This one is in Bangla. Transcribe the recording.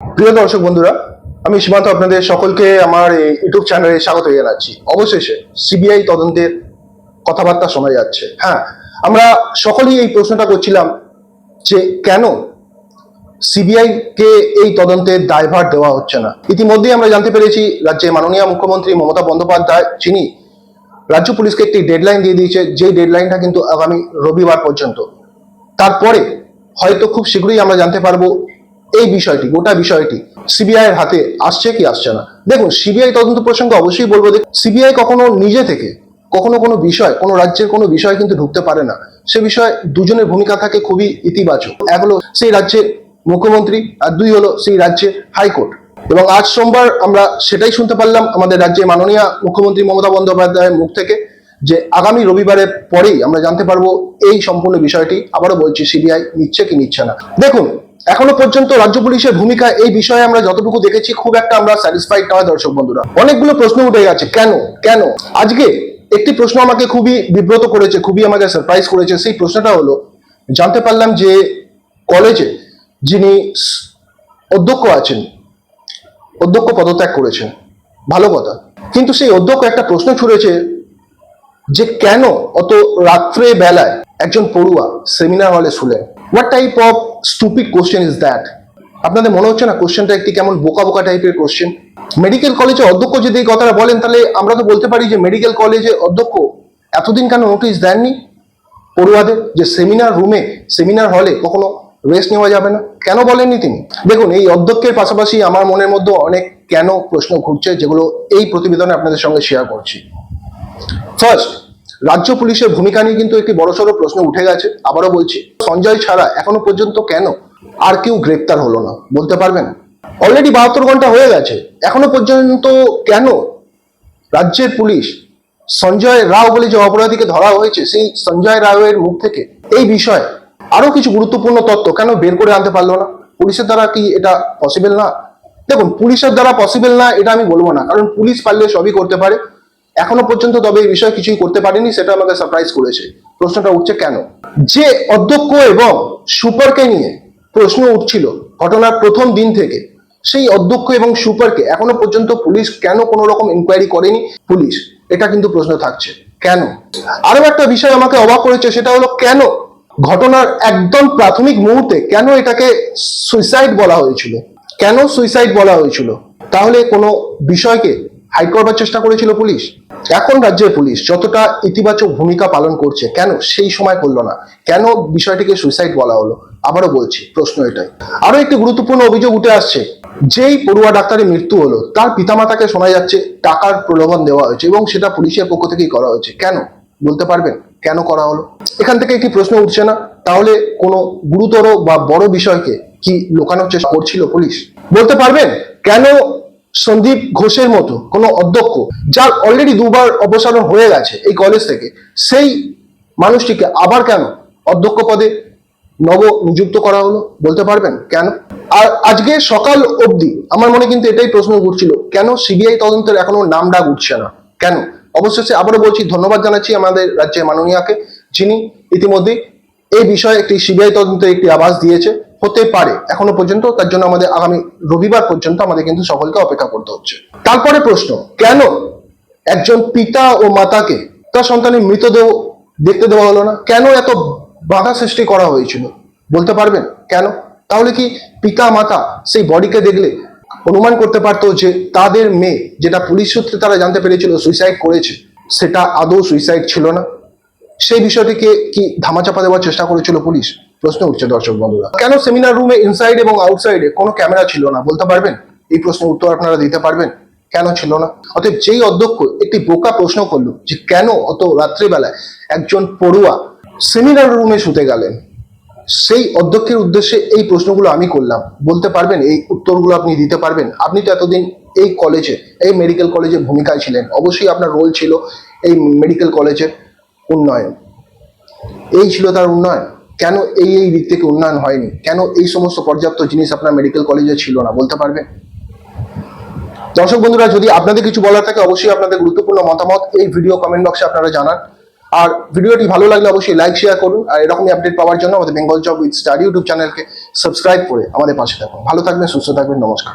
প্রিয় দর্শক বন্ধুরা, আমি সীমান্ত আপনাদের সকলকে আমার এই ইউটিউব চ্যানেলে স্বাগত জানাচ্ছি। অবশেষে সিবিআই তদন্তের কথাবার্তা শোনা যাচ্ছে। হ্যাঁ আমরা সকলেই এই প্রশ্নটা করছিলাম যে কেন সিবিআই কে এই তদন্তের দায়ভার দেওয়া হচ্ছে না? ইতিমধ্যেই আমরা জানতে পেরেছি, রাজ্যের মাননীয় মুখ্যমন্ত্রী মমতা বন্দ্যোপাধ্যায়, যিনি রাজ্য পুলিশকে একটি ডেডলাইন দিয়ে দিয়েছে, যেই ডেডলাইনটা কিন্তু আগামী রবিবার পর্যন্ত। তারপরে হয়তো খুব শীঘ্রই আমরা জানতে পারব এই বিষয়টি, গোটা বিষয়টি সিবিআই এর হাতে আসছে কি আসছে না? দেখুন সিবিআই তদন্ত প্রসঙ্গে অবশ্যই বলব যে সিবিআই কখনো নিজে থেকে কখনো কোনো বিষয়, কোনো রাজ্যের কোনো বিষয় কিন্তু ঢুকতে পারে না। সে বিষয়ে দুজনের ভূমিকা থাকে খুবই ইতিবাচক। এক হলো সেই রাজ্যের মুখ্যমন্ত্রী আর দুই হলো সেই রাজ্যের হাইকোর্ট। এবং আজ সোমবার আমরা সেটাই শুনতে পারলাম আমাদের রাজ্যের মাননীয় মুখ্যমন্ত্রী মমতা বন্দ্যোপাধ্যায়ের মুখ থেকে যে আগামী রবিবারের পরেই আমরা জানতে পারব এই সম্পূর্ণ বিষয়টি, আবারও বলছি সিবিআই নিচ্ছে কি নিচ্ছে না। দেখুন এখনও পর্যন্ত রাজ্য পুলিশের ভূমিকা এই বিষয়ে আমরা যতটুকু দেখেছি, খুব একটা আমরা স্যাটিসফাইড নয় দর্শক বন্ধুরা। অনেকগুলো প্রশ্ন উঠে গেছে, কেন? কেন? আজকে একটি প্রশ্ন আমাকে খুবই বিব্রত করেছে, খুবই আমাকে সারপ্রাইজ করেছে। সেই প্রশ্নটা হলো, জানতে পারলাম যে কলেজে যিনি অধ্যক্ষ আছেন, অধ্যক্ষ পদত্যাগ করেছেন। ভালো কথা। কিন্তু সেই অধ্যক্ষ একটা প্রশ্ন ছুড়েছে যে কেন অত রাত্রে বেলায় একজন পড়ুয়া সেমিনার হলে শুলেন what type of stupid question is that আপনাদের মনে হচ্ছে না কোশ্চেনটা একটি কেমন বোকা বোকা টাইপের কোশ্চেন মেডিকেল কলেজে অধ্যক্ষ যদি এই কথাটা বলেন, তাহলে আমরা তো বলতে পারি যে মেডিকেল কলেজে অধ্যক্ষ এতদিন কেন নোটিশ দেননি? পড়ুয়াদের যে সেমিনার রুমে সেমিনার হলে কখনো রেস্ট নেওয়া যাবে না? কেন বলেননি তিনি? দেখুন, এই অধ্যক্ষের পাশাপাশি আমার মনের মধ্যে অনেক কেন প্রশ্ন ঘুরছে, যেগুলো এই প্রতিবেদনে আপনাদের সঙ্গে শেয়ার করছি। ফার্স্ট রাজ্য পুলিশের ভূমিকা নিয়ে কিন্তু একটি বড়সড় প্রশ্ন উঠে গেছে। আবারও বলছি, সঞ্জয় ছাড়া এখনও পর্যন্ত কেন আর কেউ গ্রেপ্তার হলো না? বলতে পারবেন? অলরেডি বাহাত্তর ঘণ্টা হয়ে গেছে। এখনও পর্যন্ত কেন রাজ্যের পুলিশ সঞ্জয় রাও বলে যে অপরাধীকে ধরা হয়েছে, সেই সঞ্জয় রাওয়ের মুখ থেকে এই বিষয়ে আরও কিছু গুরুত্বপূর্ণ তথ্য কেন বের করে আনতে পারল না? পুলিশের দ্বারা কি এটা পসিবল না? দেখুন, পুলিশের দ্বারা পসিবল না, এটা আমি বলব না। কারণ পুলিশ পারলে সবই করতে পারে। এখনও পর্যন্ত তবে এই বিষয়ে কিছুই করতে পারেনি, সেটা আমাকে সারপ্রাইজ করেছে। প্রশ্নটা উঠছে কেন? যে অধ্যক্ষ এবং সুপারকে নিয়ে প্রশ্ন উঠছিল ঘটনার প্রথম দিন থেকে, সেই অধ্যক্ষ এবং সুপারকে এখনও পর্যন্ত পুলিশ কেন কোনো রকম ইনকোয়ারি করেনি? পুলিশ, এটা কিন্তু প্রশ্ন থাকছে। কেন? আরও একটা বিষয় আমাকে অবাক করেছে, সেটা হলো কেন ঘটনার একদম প্রাথমিক মুহূর্তে কেন এটাকে সুইসাইড বলা হয়েছিল? কেন সুইসাইড বলা হয়েছিল? তাহলে কোনো বিষয়কে হাইড করবার চেষ্টা করেছিল পুলিশ। এখন রাজ্যের পুলিশ যতটা ইতিবাচক ভূমিকা পালন করছে, কেন সেই সময় করল না? কেন বিষয়টিকে সুইসাইড বলা হলো? আবারও বলছি, প্রশ্ন এটাই। আরও একটি গুরুত্বপূর্ণ অভিযোগ উঠে আসছে। যেই পড়ুয়া ডাক্তারের মৃত্যু হলো, তার পিতামাতাকে শোনা যাচ্ছে টাকার প্রলোভন দেওয়া হয়েছে এবং সেটা পুলিশের পক্ষ থেকেই করা হয়েছে। কেন? বলতে পারবেন? কেন করা হলো? এখান থেকে একটি প্রশ্ন উঠছে না? তাহলে কোনো গুরুতর বা বড় বিষয়কে কি লোকানোর চেষ্টা করছিল পুলিশ? বলতে পারবেন? কেন সন্দীপ ঘোষের মতো কোনো অধ্যক্ষ যার অলরেডি দুবার অপসারণ হয়ে গেছে এই কলেজ থেকে, সেই মানুষটিকে আবার কেন অধ্যক্ষ পদে নব নিযুক্ত করা হলো বলতে পারবেন? কেন? আর আজকে সকাল অবধি আমার মনে কিন্তু এটাই প্রশ্ন ঘুরছিল কেন সিবিআই তদন্তের এখনও নাম ডাক উঠছে না? কেন? অবশেষে আবারও বলছি, ধন্যবাদ জানাচ্ছি আমাদের রাজ্যের মাননীয়াকে, যিনি ইতিমধ্যে এই বিষয়ে একটি সিবিআই তদন্তের একটি আভাস দিয়েছে। হতে পারে। এখনও পর্যন্ত তার জন্য আমাদের আগামী রবিবার পর্যন্ত আমাদের কিন্তু সকলকে অপেক্ষা করতে হচ্ছে। তারপরে প্রশ্ন, কেন একজন পিতা ও মাতাকে তার সন্তানের মৃতদেহ দেখতে দেওয়া হলো না? কেন এত বাধা সৃষ্টি করা হয়েছিল? বলতে পারবেন? কেন? তাহলে কি পিতা, মাতা সেই বডিকে দেখলে অনুমান করতে পারতো যে তাদের মেয়ে, যেটা পুলিশ সূত্রে তারা জানতে পেরেছিল সুইসাইড করেছে, সেটা আদৌ সুইসাইড ছিল না? সেই বিষয়টিকে কি ধামাচাপা দেওয়ার চেষ্টা করেছিল পুলিশ? প্রশ্ন উঠছে দর্শক বন্ধুরা। কেন সেমিনার রুমে ইনসাইড এবং আউটসাইডে কোনো ক্যামেরা ছিল না? বলতে পারবেন? এই প্রশ্নের উত্তর আপনারা দিতে পারবেন। কেন ছিল না? অতএব যেই অধ্যক্ষ একটি বোকা প্রশ্ন করল যে কেন অত রাত্রিবেলায় একজন পড়ুয়া সেমিনার রুমে শুতে গেলেন? সেই অধ্যক্ষের উদ্দেশ্যে এই প্রশ্নগুলো আমি করলাম। বলতে পারবেন? এই উত্তরগুলো আপনি দিতে পারবেন? আপনি তো এতদিন এই কলেজে এই মেডিকেল কলেজে ভূমিকায় ছিলেন। অবশ্যই আপনার রোল ছিল এই মেডিকেল কলেজের উন্নয়ন। এই ছিল তার উন্নয়ন। কেন এই এই দিক থেকে উন্নয়ন হয়নি? কেন এই সমস্ত পর্যাপ্ত জিনিস আপনার মেডিকেল কলেজে ছিল না? বলতে পারবে? দর্শক বন্ধুরা, যদি আপনাদের কিছু বলার থাকে, অবশ্যই আপনাদের গুরুত্বপূর্ণ মতামত এই ভিডিও কমেন্ট বক্সে আপনারা জানান। আর ভিডিওটি ভালো লাগলে অবশ্যই লাইক শেয়ার করুন। আর এরকমই আপডেট পাওয়ার জন্য আমাদের Bengal job with study YouTube চ্যানেলকে সাবস্ক্রাইব করে আমাদের পাশে থাকুন। ভালো থাকবেন, সুস্থ থাকবেন, নমস্কার।